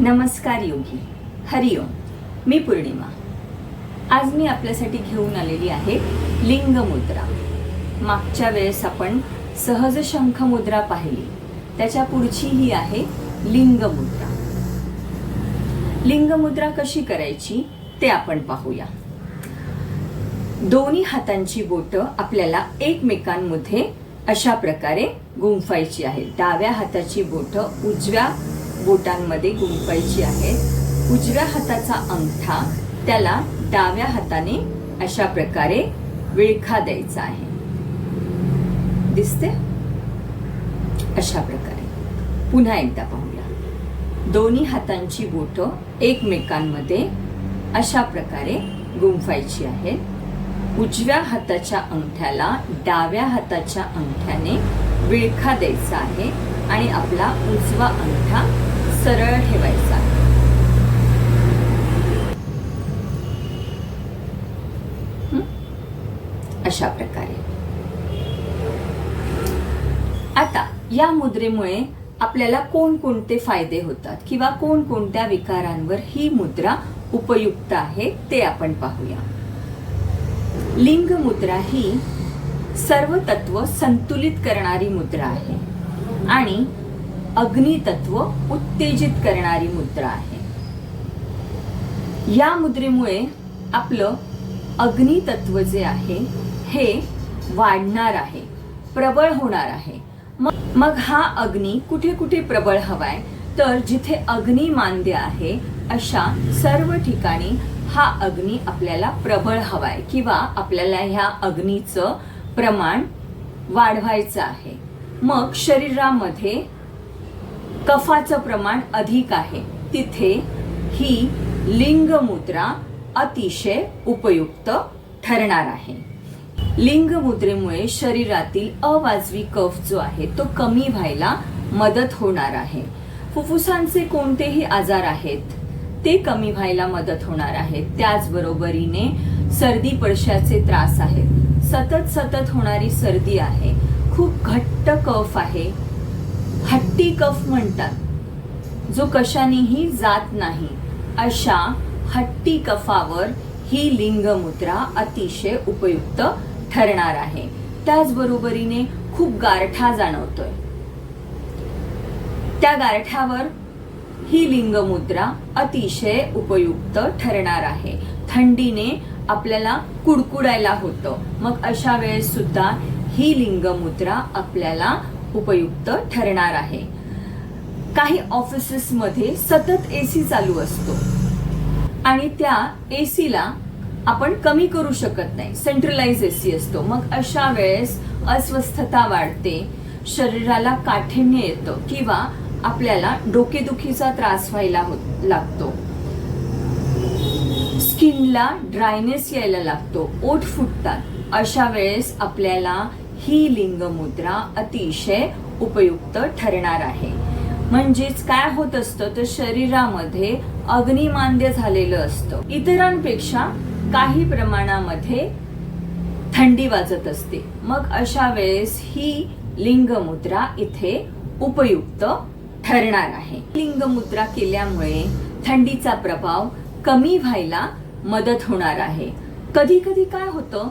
नमस्कार योगी. हरिओम मी पूर्णिमा. आज मी आपल्यासाठी घेऊन आलेली आहे लिंग मुद्रा. मागच्या वेळेस आपण सहज शंख मुद्रा पाहिली. त्याच्या पुढची ही आहे लिंग मुद्रा. लिंग मुद्रा कशी करायची ते आपण पाहूया. दोन्ही हातांची बोटं आपल्याला एकमेकांमध्ये अशा प्रकारे गुंफायची आहेत. डाव्या हाताची बोटं उजव्या बोटांमध्ये गुंफायची आहेत उजव्या हाताचा अंगठा त्याला डाव्या हाताने अशा प्रकारे विळखा द्यायचा आहे. दिसते? अशा प्रकारे. पुन्हा एकदा पाहूया. दोन्ही हातांची बोटं एकमेकांमध्ये अशा प्रकारे गुंफायची आहेत. उजव्या हाताच्या अंगठ्याला डाव्या हाताच्या अंगठ्याने विळखा द्यायचा आहे आणि आपला उजवा अंगठा सरळ ठेवायचा. अशा प्रकारे. आता या मुद्रेमुळे आपल्याला कोणकोणते फायदे होतात किंवा कोणकोणत्या विकारांवर ही मुद्रा उपयुक्त आहे ते आपण पाहूया. लिंग मुद्रा ही सर्व तत्व संतुलित करणारी मुद्रा आहे. आणि अग्नितत्व उत्तेजित करणारी मुद्रा आहे. या मुद्रेमुळे आपलं अग्नितत्व जे आहे हे वाढणार आहे प्रबळ होणार आहे. मग- मग हा अग्नी कुठे कुठे प्रबळ हवाय? तर जिथे अग्नी मांद्य आहे अशा सर्व ठिकाणी हा अग्नी आपल्याला प्रबळ हवाय किंवा आपल्याला ह्या अग्नीचं प्रमाण वाढवायचं आहे. मग शरीरामध्ये कफाचं प्रमाण अधिक आहे. तिथे ही लिंग मुद्रा अतिशय उपयुक्त ठरणार आहे. लिंग मुद्रेमुळे शरीरातील अवाजवी कफ जो आहे तो कमी व्हायला मदत होणार आहे. फुफ्फुसांचे कोणतेही आजार आहेत ते कमी व्हायला मदत होणार आहे. त्याचबरोबरीने सर्दी पडशाचे त्रास आहेत. सतत सतत होणारी सर्दी आहे. खूप घट्ट कफ आहे. हट्टी कफ म्हणतात. जो कशानेही जात नाही अशा हट्टी कफावर ही लिंग मुद्रा अतिशय उपयुक्त ठरणार आहे. त्याचबरोबरीने खूप गारठा जाणवतोय. त्या गारठ्यावर ही लिंग मुद्रा अतिशय उपयुक्त ठरणार आहे. थंडीने आपल्याला कुडकुडायला होतं. मग अशा वेळेस सुद्धा ही लिंग मुद्रा आपल्याला उपयुक्त ठरणार आहे. काही ऑफिसेसमध्ये सतत एसी चालू असतो. आणि त्या एसीला आपण कमी करू शकत नाही. सेंट्रलाइज एसी असतो. मग अशा वेळेस अस्वस्थता वाढते. शरीराला काठिण्य येतं किंवा आपल्याला डोकेदुखीचा त्रास व्हायला होत लागतो. स्किनला ड्रायनेस यायला लागतो. ओठ फुटतात. अशा वेळेस आपल्याला ही लिंग मुद्रा अतिशय उपयुक्त ठरणार आहे. म्हणजेच काय होत असतं? तर शरीरामध्ये अग्निमांद्य झालेलं असतं. इतरांपेक्षा काही प्रमाणामध्ये थंडी वाजत असते. मग अशा वेळेस ही लिंग मुद्रा इथे उपयुक्त ठरणार आहे. लिंग मुद्रा केल्यामुळे थंडीचा प्रभाव कमी व्हायला मदत होणार आहे. कधी कधी काय होतं?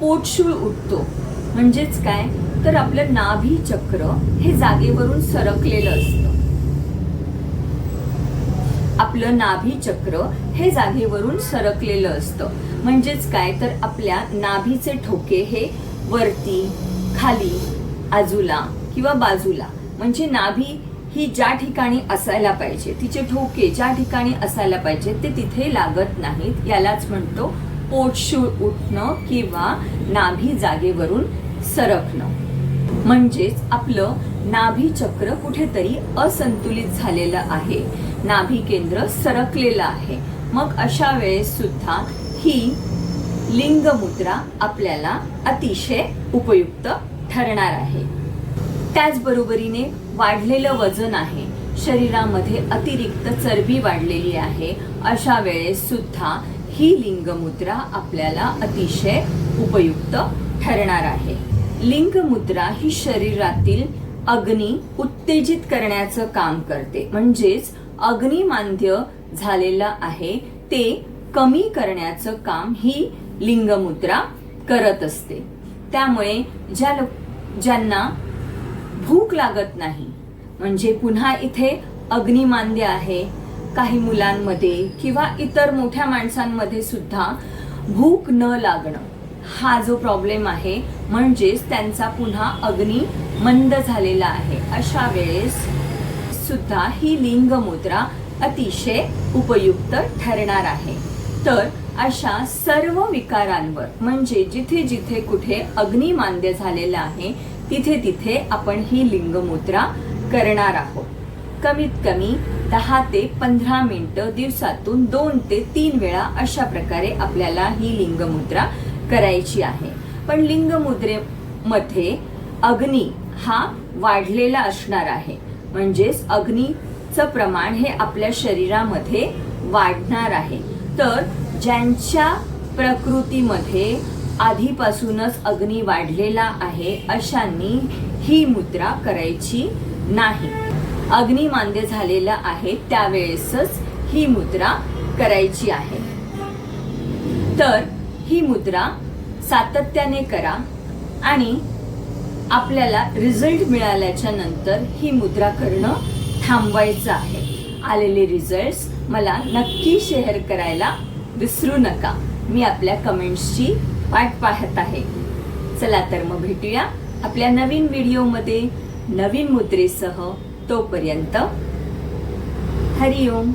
पोटशूळ उठतो. म्हणजेच काय? तर आपलं नाभी चक्र हे जागेवरून सरकलेलं असतं. आपलं नाभी चक्र हे जागेवरून सरकलेलं असतं. म्हणजेच काय? तर आपल्या नाभीचे ठोके हे वरती खाली आजूला किंवा बाजूला. म्हणजे नाभी ही ज्या ठिकाणी असायला पाहिजे तिचे ठोके ज्या ठिकाणी असायला पाहिजे ते तिथे लागत नाहीत. यालाच म्हणतो पोटशूळ उठणं किंवा नाभी जागेवरून सरकणं. म्हणजेच आपलं नाभी चक्र कुठेतरी असंतुलित झालेलं आहे. नाभी केंद्र सरकलेलं आहे. मग अशा वेळेस सुद्धा ही लिंग मुद्रा आपल्याला अतिशय उपयुक्त ठरणार आहे. त्याचबरोबरीने वाढलेलं वजन आहे. शरीरामध्ये अतिरिक्त चरबी वाढलेली आहे. अशा वेळेस सुद्धा ही लिंगमुद्रा आपल्याला अतिशय उपयुक्त ठरणार आहे. लिंगमुद्रा ही शरीरातील अग्नी उत्तेजित करण्याचं काम करते. म्हणजेच अग्निमांद्य झालेलं आहे ते कमी करण्याचं काम ही लिंगमुद्रा करत असते. त्यामुळे ज्या लोक ज्यांना भूक लागत नाही म्हणजे पुन्हा इथे अग्निमांद्य आहे काही मुलांमध्ये किंवा इतर मोठ्या माणसांमध्ये सुद्धा भूक न लागणं हा जो प्रॉब्लेम आहे म्हणजेच त्यांचा पुन्हा अग्नी मंद झालेला आहे. अशा वेळेस सुद्धा ही लिंग मुद्रा अतिशय उपयुक्त ठरणार आहे. तर अशा सर्व विकारांवर म्हणजे जिथे जिथे कुठे अग्निमांद्य झालेलं आहे तिथे तिथे आपण ही लिंगमुद्रा करणार आहोत. कमीत कमी दहा ते पंधरा मिनिटं दिवसातून दोन ते तीन वेळा अशा प्रकारे आपल्याला ही लिंगमुद्रा करायची आहे. पण लिंगमुद्रेमध्ये अग्नी हा वाढलेला असणार आहे. म्हणजेच अग्नीचं प्रमाण हे आपल्या शरीरामध्ये वाढणार आहे. तर ज्यांच्या प्रकृतीमध्ये आधीपासूनच अग्नी वाढलेला आहे अशांनी ही मुद्रा करायची नाही. अग्निमान्य झालेलं झालेला आहे त्यावेळेसच ही मुद्रा करायची आहे. तर ही मुद्रा सातत्याने करा आणि आपल्याला रिझल्ट मिळाल्याच्या नंतर ही मुद्रा करणं थांबवायचं आहे. आलेले रिझल्ट्स मला नक्की शेअर करायला विसरू नका. मी आपल्या कमेंट्सची वाट पाहत आहे. चला तर मग भेटूया आपल्या नवीन व्हिडिओमध्ये नवीन मुद्रेसह तोपर्यंत हरिओम.